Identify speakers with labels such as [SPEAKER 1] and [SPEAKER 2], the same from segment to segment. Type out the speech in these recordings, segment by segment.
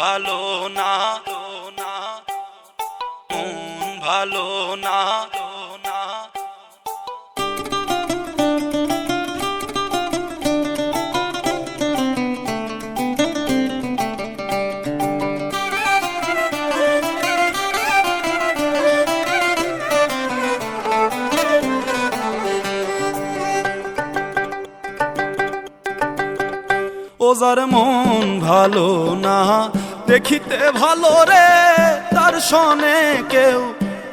[SPEAKER 1] ভালো না মন ভালো না। ওজার মন ভালো না দেখিতে ভালো রে, তার সনে কেউ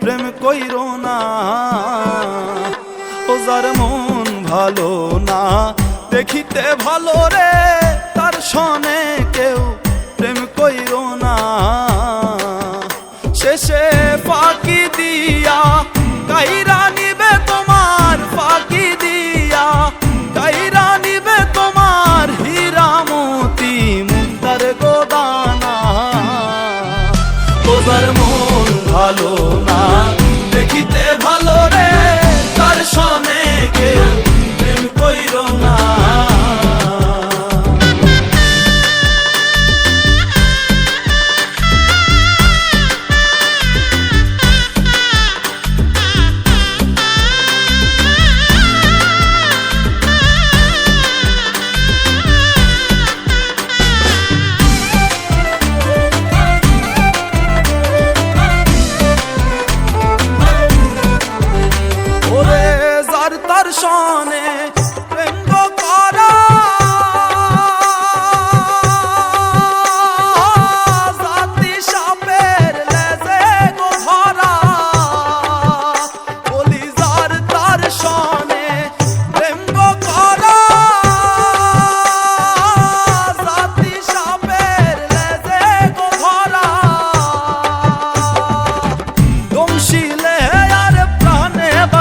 [SPEAKER 1] প্রেম কইর না। ওজার মন ভালো না, দেখিতে ভালো রে, তার সনে কেউ প্রেম কইর না।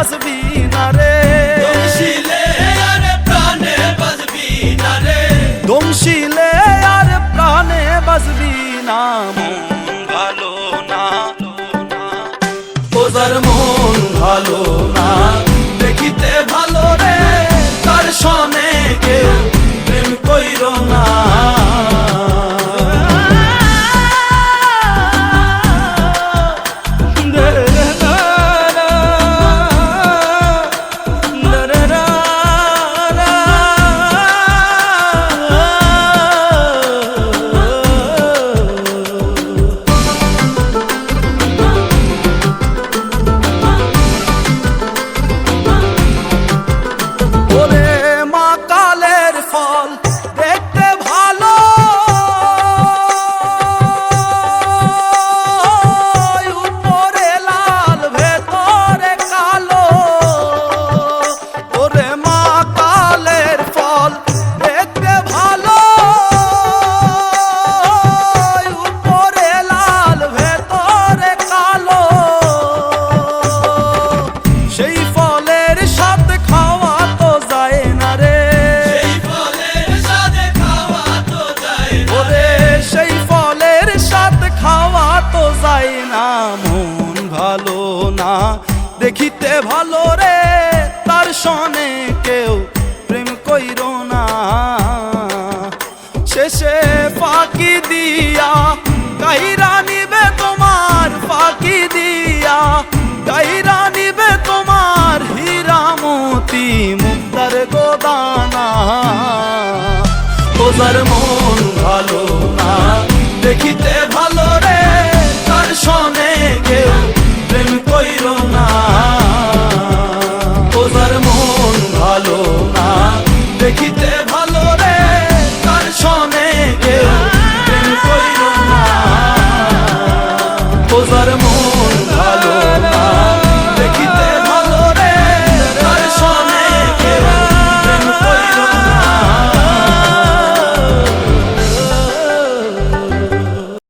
[SPEAKER 1] বাসবি না রে।
[SPEAKER 2] দমশিলে আর প্রাণে বাজবি না রে।
[SPEAKER 1] দমশিলে আর প্রাণে বাসবি না মন ভালো না। ওজার মন ভালো না। যায় না, মন ভালো না। দেখিতে ভালো রে, তার সনে কেউ প্রেম কইর না। শেষে ফাঁকি দিয়া কাইরা নিবে তোমার, ফাঁকি দিয়া কাইরা নিবে তোমার হীরা হীরামতি মুক্তার গোদানা। ওজার মন ভালো